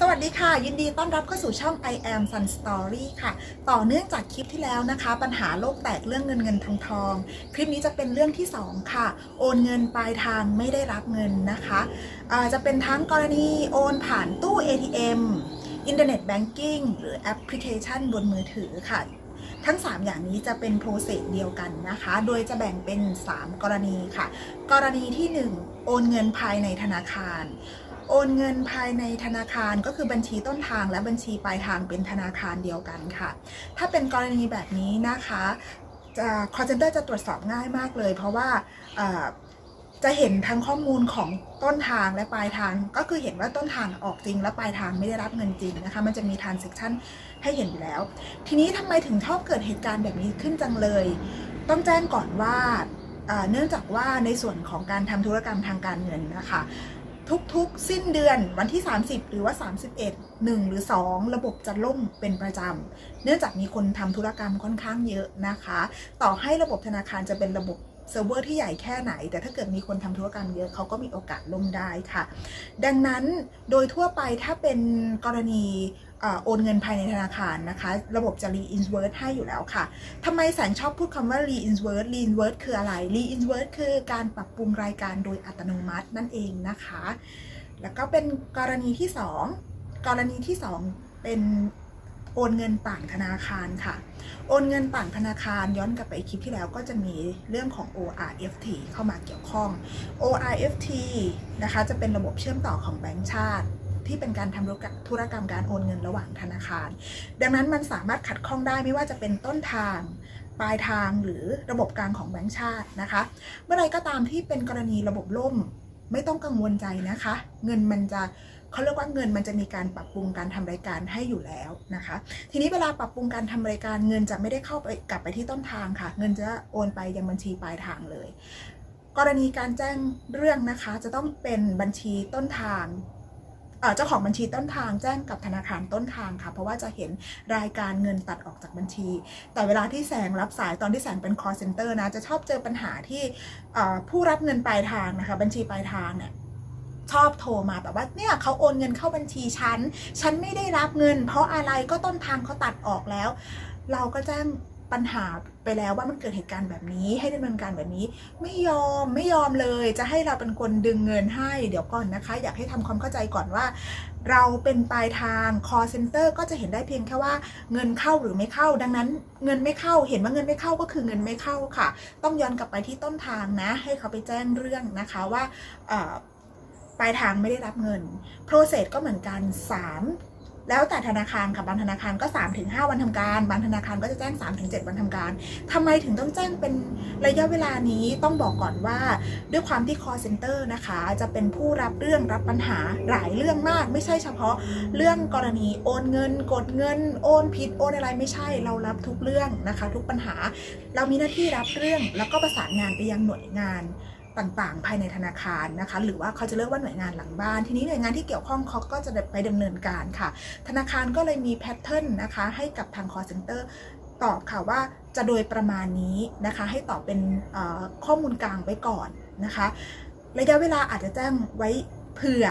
สวัสดีค่ะ ยินดีต้อนรับเข้าสู่ช่อง I am Sun Story ค่ะ ต่อเนื่องจากคลิปที่แล้วนะคะ ปัญหาโลกแตกเรื่องเงินเงินทองทอง คลิปนี้จะเป็นเรื่องที่ 2 ค่ะ โอนเงินปลายทางไม่ได้รับเงินนะคะอ่าจะเป็นทั้งกรณีโอนผ่านตู้ ATM อินเทอร์เน็ตแบงกิ้งหรือแอปพลิเคชันบนมือถือค่ะ ทั้ง 3 อย่างนี้จะเป็นโปรเซสเดียวกันนะคะ โดยจะแบ่งเป็น 3 กรณีค่ะ กรณีที่ 1 โอนเงินภายในธนาคาร โอนเงินภายในธนาคารก็คือบัญชีต้นทางและบัญชีปลายทางเป็นธนาคารเดียวกันค่ะ ถ้าเป็นกรณีแบบนี้นะคะจะ call center จะตรวจสอบง่ายมากเลย เพราะว่าจะเห็นทั้งข้อมูลของต้นทางและปลายทาง ก็คือเห็นว่าต้นทางออกจริง และปลายทางไม่ได้รับเงินจริงนะคะ มันจะมี transaction ให้เห็นอยู่แล้ว ทีนี้ทำไมถึงชอบเกิดเหตุการณ์แบบนี้ขึ้นจังเลย ต้องแจ้งก่อนว่าเอ่อเนื่องจากว่าในส่วนของการทำธุรกรรมทางการเงินนะคะ ทุกๆ สิ้นเดือนวันที่ 30 หรือว่า 31 1 หรือ 2 ระบบจะล่มเป็นประจำ เนื่องจากมีคนทำธุรกรรมค่อนข้างเยอะนะคะ ต่อให้ระบบธนาคารจะเป็นระบบเซิร์ฟเวอร์ที่ใหญ่แค่ไหน แต่ถ้าเกิดมีคนทำธุรกรรมเยอะเขาก็มีโอกาสล่มได้ค่ะ ดังนั้นโดยทั่วไปถ้าเป็นกรณี โอนเงินภายในธนาคารนะคะ ระบบจะ re-invert ให้อยู่แล้วค่ะทำไมแสงชอบพูดคำว่า re-invert re-invert คืออะไร re-invert คือการปรับปรุงรายการโดยอัตโนมัตินั่นเองนะคะ แล้วก็เป็นกรณีที่ 2 กรณีที่ 2 เป็นโอนเงินต่างธนาคารค่ะ โอนเงินต่างธนาคารย้อนกลับไปคลิปที่แล้วก็จะมีเรื่องของ ORFT เข้ามาเกี่ยวข้อง ORFT นะคะจะเป็นระบบเชื่อมต่อของแบงก์ชาติ ที่เป็นการทำธุรกรรมการโอนเงินระหว่างธนาคาร ดังนั้นมันสามารถขัดข้องได้ไม่ว่าจะเป็นต้นทางปลายทางหรือระบบกลางของแบงก์ชาตินะคะ เมื่อไรก็ตามที่เป็นกรณีระบบล่มไม่ต้องกังวลใจนะคะ เงินมันจะเขาเรียกว่าเงินมันจะมีการปรับปรุงการทำรายการให้อยู่แล้วนะคะ ทีนี้เวลาปรับปรุงการทำรายการเงินจะไม่ได้เข้าไปกลับไปที่ต้นทางค่ะ เงินจะโอนไปยังบัญชีปลายทางเลย กรณีการแจ้งเรื่องนะคะ จะต้องเป็นบัญชีต้นทาง เจ้าของบัญชีต้นทางแจ้งกับธนาคารต้นทางค่ะ เพราะว่าจะเห็นรายการเงินตัดออกจากบัญชี แต่เวลาที่แสงรับสายตอนที่แสงเป็น call center นะ จะชอบเจอปัญหาที่ผู้รับเงินปลายทางนะคะ บัญชีปลายทางเนี่ยชอบโทรมาแบบว่าเนี่ยเขาโอนเงินเข้าบัญชีฉัน ฉันไม่ได้รับเงิน เพราะอะไรก็ต้นทางเขาตัดออกแล้ว เราก็แจ้งปัญหา ไปแล้วว่ามันเกิดเหตุการณ์แบบนี้ ให้ดำเนินการแบบนี้ ไม่ยอมไม่ยอมเลย จะให้เราเป็นคนดึงเงินให้เดี๋ยวก่อนนะคะ อยากให้ทำความเข้าใจก่อนว่า เราเป็นปลายทาง call center ก็จะเห็นได้เพียงแค่ว่าเงินเข้าหรือไม่เข้า ดังนั้นเงินไม่เข้า เห็นว่าเงินไม่เข้าก็คือเงินไม่เข้าค่ะ ต้องย้อนกลับไปที่ต้นทางนะ ให้เขาไปแจ้งเรื่องนะคะว่าปลายทางไม่ได้รับเงิน process ก็เหมือนกัน 3 แล้วแต่ธนาคารค่ะบางธนาคารก็ 3-5 วันทำการ บางธนาคารก็จะแจ้ง 3-7 วันทำการทำไมถึงต้องแจ้งเป็นระยะเวลานี้ต้องบอกก่อนว่า ด้วยความที่ call center นะคะ จะเป็นผู้รับเรื่องรับปัญหาหลายเรื่องมาก ไม่ใช่เฉพาะเรื่องกรณีโอนเงิน กดเงิน โอนผิดโอนอะไรไม่ใช่เรารับทุกเรื่องนะคะ ทุกปัญหา เรามีหน้าที่รับเรื่องแล้วก็ประสานงานไปยังหน่วยงาน ต่างๆ ภายในธนาคารนะคะ หรือว่าเขาจะเรียกว่าหน่วยงานหลังบ้าน ทีนี้หน่วยงานที่เกี่ยวข้องเขาก็จะไปดำเนินการค่ะ ธนาคารก็เลยมีแพทเทิร์นนะคะให้กับทาง call center ตอบค่ะว่าจะโดยประมาณนี้นะคะ ให้ตอบเป็นข้อมูลกลางไว้ก่อนนะคะ ระยะเวลาอาจจะแจ้งไว้เผื่อ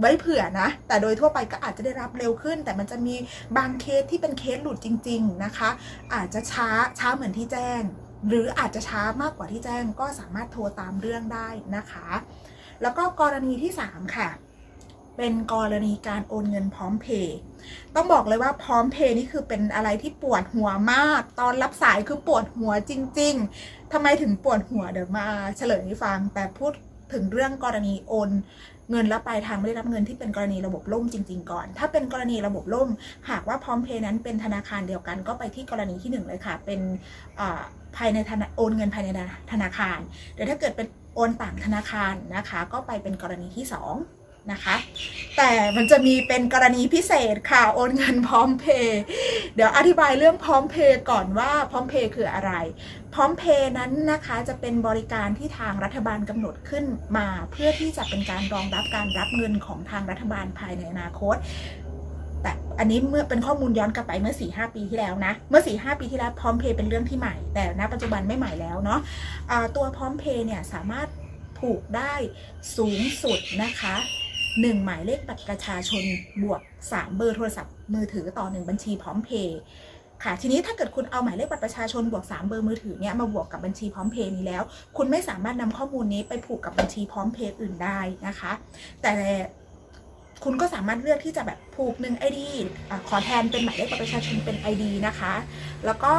ไว้เผื่อนะ แต่โดยทั่วไปก็อาจจะได้รับเร็วขึ้น แต่มันจะมีบางเคสที่เป็นเคสหลุดจริง ๆนะคะ อาจจะช้าช้าเหมือนที่แจ้ง หรืออาจจะช้ามากกว่าที่แจ้งก็สามารถโทรตามเรื่องได้นะคะ แล้วก็กรณีที่ 3 ค่ะ เป็นกรณีการโอนเงินพร้อมเพย์ต้องบอกเลยว่าพร้อมเพย์นี่คือเป็นอะไรที่ปวดหัวมาก ตอนรับสายคือปวดหัวจริง ๆทำไมถึงปวดหัวเดี๋ยวมาเฉลยให้ฟังแต่พูด ถึงเรื่องกรณีโอนเงินแล้วปลายทางไม่ได้รับเงินที่เป็นกรณีระบบล่มจริง ๆ ก่อน ถ้าเป็นกรณีระบบล่ม หากว่าพร้อมเพย์นั้นเป็นธนาคารเดียวกัน ก็ไปที่กรณีที่หนึ่งเลยค่ะ เป็นภายในโอนเงินภายในธนาคาร เดี๋ยวถ้าเกิดเป็นโอนต่างธนาคารนะคะ ก็ไปเป็นกรณีที่สอง นะคะ แต่มันจะมีเป็นกรณีพิเศษค่ะ โอนเงินพร้อมเพย์เดี๋ยวอธิบายเรื่องพร้อมเพย์ก่อนว่าพร้อมเพย์คืออะไร พร้อมเพย์นั้นนะคะจะเป็นบริการที่ทางรัฐบาลกำหนดขึ้นมา เพื่อที่จะเป็นการรองรับการรับเงินของทางรัฐบาลภายในอนาคตแต่อันนี้เมื่อเป็นข้อมูลย้อนกลับไปเมื่อ4 5ปีที่แล้วนะ เมื่อ4 5ปีที่แล้วพร้อมเพย์เป็นเรื่องที่ใหม่ แต่ณปัจจุบันไม่ใหม่แล้วเนาะะตัวพร้อมเพย์เนี่ยสามารถผูกได้สูงสุดนะคะ 1 หมายเลขบัตรประชาชนบวก 3 เบอร์โทรศัพท์มือถือต่อ 1 บัญชีพร้อมเพย์ค่ะทีนี้ถ้าเกิดคุณเอาหมายเลขบัตรประชาชนบวก 3 เบอร์มือถือเนี่ยมาบวกกับบัญชีพร้อมเพย์นี้แล้ว คุณไม่สามารถนำข้อมูลนี้ไปผูกกับบัญชีพร้อมเพย์อื่นได้นะคะ แต่ คุณก็สามารถเลือกที่จะแบบผูกหนึ่ง ID อะขอแทนเป็นหมายเลขบัตรประชาชนเป็น ID นะคะ แล้วก็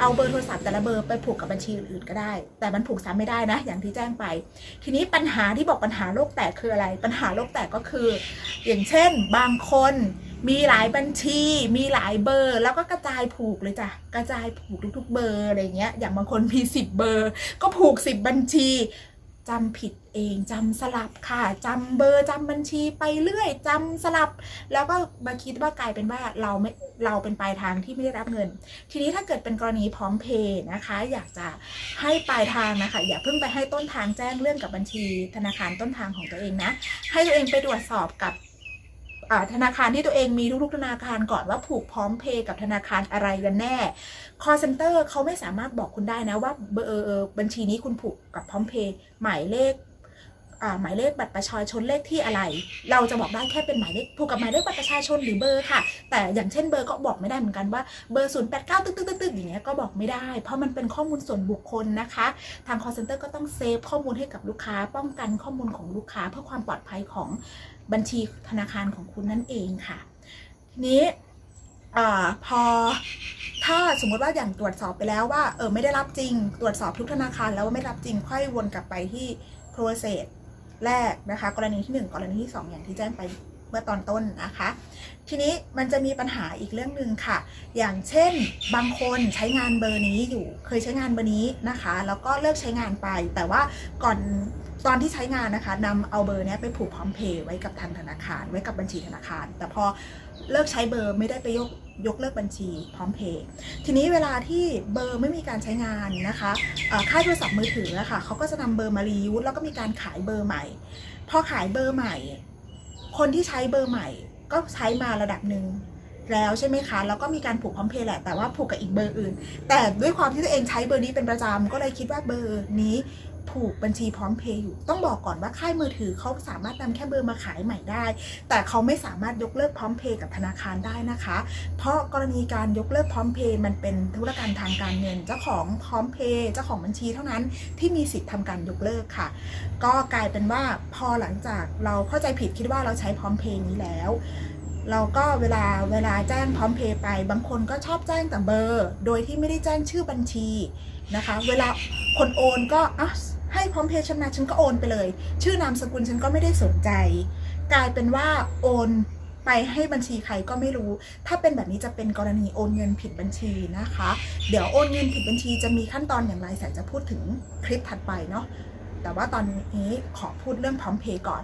เอาเบอร์โทรศัพท์แต่ละเบอร์ไปผูกกับบัญชีอื่นๆก็ได้ แต่มันผูกซ้ำไม่ได้นะ อย่างที่แจ้งไป ทีนี้ปัญหาที่บอกปัญหาโลกแตกคืออะไร ปัญหาโลกแตกก็คือ อย่างเช่น บางคนมีหลายบัญชี มีหลายเบอร์ แล้วก็กระจายผูกเลยจ้ะ กระจายผูกทุกๆเบอร์อะไรเงี้ย อย่างบางคนมี 10 เบอร์ ก็ผูก 10 บัญชี จำผิดเองจำสลับค่ะจำเบอร์จำบัญชีไปเรื่อยจำสลับ แล้วก็มาคิดว่ากลายเป็นว่าเราไม่เราเป็นปลายทางที่ไม่ได้รับเงิน ทีนี้ถ้าเกิดเป็นกรณีพร้อมเพย์นะคะ อยากจะให้ปลายทางนะคะ อย่าเพิ่งไปให้ต้นทางแจ้งเรื่องกับบัญชีธนาคารต้นทางของตัวเองนะ ให้ตัวเองไปตรวจสอบกับ ธนาคารที่ตัวเองมีทุกๆธนาคารก่อนว่าผูกพร้อมเพย์กับธนาคารอะไรกันแน่ call center เขาไม่สามารถบอกคุณได้นะว่าเบอร์บัญชีนี้คุณผูกกับพร้อมเพย์หมายเลขหมายเลขบัตรประชาชนเลขที่อะไร เราจะบอกได้แค่เป็นหมายเลขผูกกับหมายเลขบัตรประชาชนหรือเบอร์ค่ะ แต่อย่างเช่นเบอร์ก็บอกไม่ได้เหมือนกันว่าเบอร์ 0 8 9 ตึ๊กตึ๊กตึ๊กตึ๊กอย่างเงี้ยก็บอกไม่ได้ เพราะมันเป็นข้อมูลส่วนบุคคลนะคะ ทาง call center ก็ต้องเซฟข้อมูลให้กับลูกค้า ป้องกันข้อมูลของลูกค้าเพื่อความปลอดภัยของ บัญชีธนาคารของคุณนั่นเองค่ะ ทีนี้อพอถ้าสมมติว่าอย่างตรวจสอบไปแล้วว่าเออไม่ได้รับจริง ตรวจสอบทุกธนาคารแล้วว่าไม่รับจริง ค่อยวนกลับไปที่ process แรกนะคะ กรณีที่ 1 กรณีที่ 2 อย่างที่แจ้งไป มื่อตอนต้นนะคะ ทีนี้มันจะมีปัญหาอีกเรื่องหนึ่งค่ะ อย่างเช่นบางคนใช้งานเบอร์นี้อยู่เคยใช้งานเบอร์นี้นะคะ แล้วก็เลิกใช้งานไป แต่ว่าก่อนตอนที่ใช้งานนะคะนำเอาเบอร์นี้ไปผูกพร้อมเพย์ไว้กับทางธนาคาร ไว้กับบัญชีธนาคาร แต่พอเลิกใช้เบอร์ไม่ได้ไปยกยกเลิกบัญชีพร้อมเพย์ทีนี้เวลาที่เบอร์ไม่มีการใช้งานนะคะค่ายโทรศัพท์มือถืออะค่ะเขาก็จะนำเบอร์มารียูสแล้วก็มีการขายเบอร์ใหม่ พอขายเบอร์ใหม่ คนที่ใช้เบอร์ใหม่ก็ใช้มาระดับหนึ่งแล้วใช่ไหมคะ แล้วก็มีการผูกพร้อมเพย์แหละ แต่ว่าผูกกับอีกเบอร์อื่น แต่ด้วยความที่ตัวเองใช้เบอร์นี้เป็นประจำก็เลยคิดว่าเบอร์นี้ ผูกบัญชีพร้อมเพย์อยู่ ต้องบอกก่อนว่าค่ายมือถือเขาสามารถนำแค่เบอร์มาขายใหม่ได้ แต่เขาไม่สามารถยกเลิกพร้อมเพย์กับธนาคารได้นะคะ เพราะกรณีการยกเลิกพร้อมเพย์มันเป็นธุรกรรมทางการเงิน เจ้าของพร้อมเพย์เจ้าของบัญชีเท่านั้นที่มีสิทธิ์ทำการยกเลิกค่ะ ก็กลายเป็นว่าพอหลังจากเราเข้าใจผิดคิดว่าเราใช้พร้อมเพย์นี้แล้วเราก็เวลาเวลาแจ้งพร้อมเพย์ไป บางคนก็ชอบแจ้งแต่เบอร์ โดยที่ไม่ได้แจ้งชื่อบัญชีนะคะ เวลาคนโอนก็อะ ให้พร้อมเพย์ฉันมาฉันก็โอนไปเลย ชื่อนามสกุลฉันก็ไม่ได้สนใจ กลายเป็นว่าโอนไปให้บัญชีใครก็ไม่รู้ ถ้าเป็นแบบนี้จะเป็นกรณีโอนเงินผิดบัญชีนะคะ เดี๋ยวโอนเงินผิดบัญชีจะมีขั้นตอนอย่างไรแสนจะพูดถึงคลิปถัดไปเนาะ แต่ว่าตอนนี้ขอพูดเรื่องพร้อมเพย์ก่อน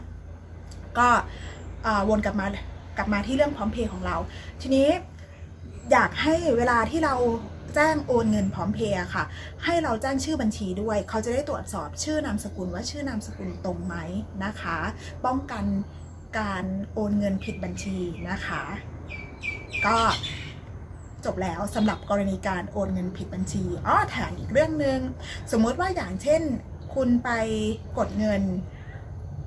ก็วนกลับมากลับมาที่เรื่องพร้อมเพย์ของเรา ทีนี้อยากให้เวลาที่เรา แจ้งโอนเงินพร้อมเพย์ค่ะ ให้เราแจ้งชื่อบัญชีด้วย เขาจะได้ตรวจสอบชื่อนามสกุลว่าชื่อนามสกุลตรงไหมนะคะ ป้องกันการโอนเงินผิดบัญชีนะคะ ก็จบแล้วสำหรับกรณีการโอนเงินผิดบัญชีอ๋อแถมอีกเรื่องหนึ่งสมมติว่าอย่างเช่น คุณไปกดเงิน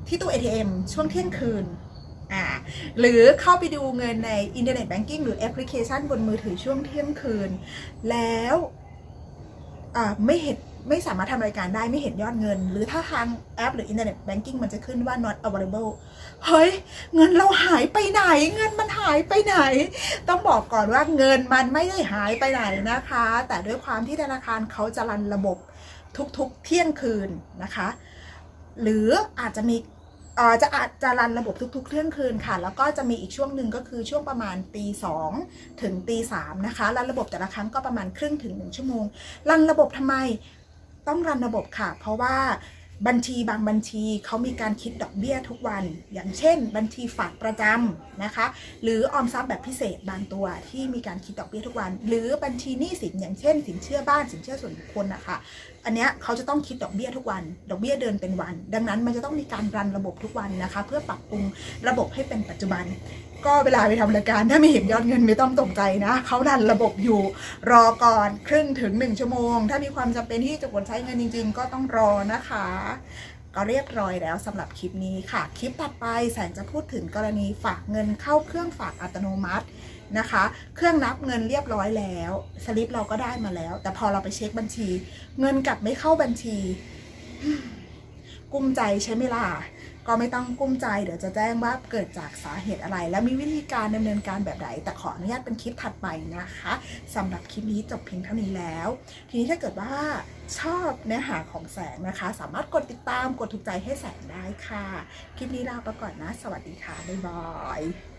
ที่ตู้ ATM ช่วงเที่ยงคืน อ่าหรือเข้าไปดูเงินในอินเทอร์เน็ตแบงกิ้งหรือแอปพลิเคชันบนมือถือช่วงเที่ยงคืน แล้วไม่เห็นไม่สามารถทำรายการได้ไม่เห็นยอดเงิน หรือถ้าทางแอปหรืออินเทอร์เน็ตแบงกิ้งมันจะขึ้นว่า not available เฮ้ย เงินเราหายไปไหน เงินมันหายไปไหน ต้องบอกก่อนว่าเงินมันไม่ได้หายไปไหนนะคะ แต่ด้วยความที่ธนาคารเขาจะรันระบบทุกๆเที่ยงคืนนะคะ หรืออาจจะมี จะอาจจะรันระบบทุกๆเที่ยงคืนค่ะ แล้วก็จะมีอีกช่วงหนึ่งก็คือช่วงประมาณตีสองถึงตีสามนะคะ รันระบบแต่ละครั้งก็ประมาณครึ่งถึงหนึ่งชั่วโมง รันระบบทำไมต้องรันระบบค่ะ เพราะว่า บัญชีบางบัญชีเขามีการคิดดอกเบี้ยทุกวัน อย่างเช่น บัญชีฝากประจำนะคะ หรือออมทรัพย์แบบพิเศษบางตัวที่มีการคิดดอกเบี้ยทุกวัน หรือบัญชีหนี้สินอย่างเช่น สินเชื่อบ้านสินเชื่อส่วนบุคคลนะคะอันเนี้ยเขาจะต้องคิดดอกเบี้ยทุกวัน ดอกเบี้ยเดินเป็นวัน ดังนั้นมันจะต้องมีการรันระบบทุกวันนะคะ เพื่อปรับปรุงระบบให้เป็นปัจจุบัน ก็เวลาไปทำรายการถ้าไม่เห็นยอดเงินไม่ต้องตกใจนะเขารันระบบอยู่รอก่อนครึ่งถึง 1 ชั่วโมง ถ้ามีความจำเป็นที่จะกดใช้เงินจริง ๆ ก็ต้องรอนะคะ ก็เรียบร้อยแล้วสำหรับคลิปนี้ค่ะ คลิปถัดไปแสงจะพูดถึงกรณีฝากเงินเข้าเครื่องฝากอัตโนมัตินะคะ เครื่องนับเงินเรียบร้อยแล้วสลิปเราก็ได้มาแล้ว แต่พอเราไปเช็คบัญชี เงินกลับไม่เข้าบัญชี กุ้มใจใช่ไหมล่ะ ก็ไม่ต้องกุ้มใจเดี๋ยวจะแจ้งว่าเกิดจากสาเหตุอะไร และมีวิธีการดำเนินการแบบไหนแต่ขออนุญาตเป็นคลิปถัดไปนะคะสำหรับคลิปนี้จบเพียงเท่านี้แล้ว ทีนี้ถ้าเกิดว่าชอบเนื้อหาของแสงนะคะ สามารถกดติดตามกดถูกใจให้แสงได้ค่ะ คลิปนี้ลาไปก่อนนะ สวัสดีค่ะบ๊ายบาย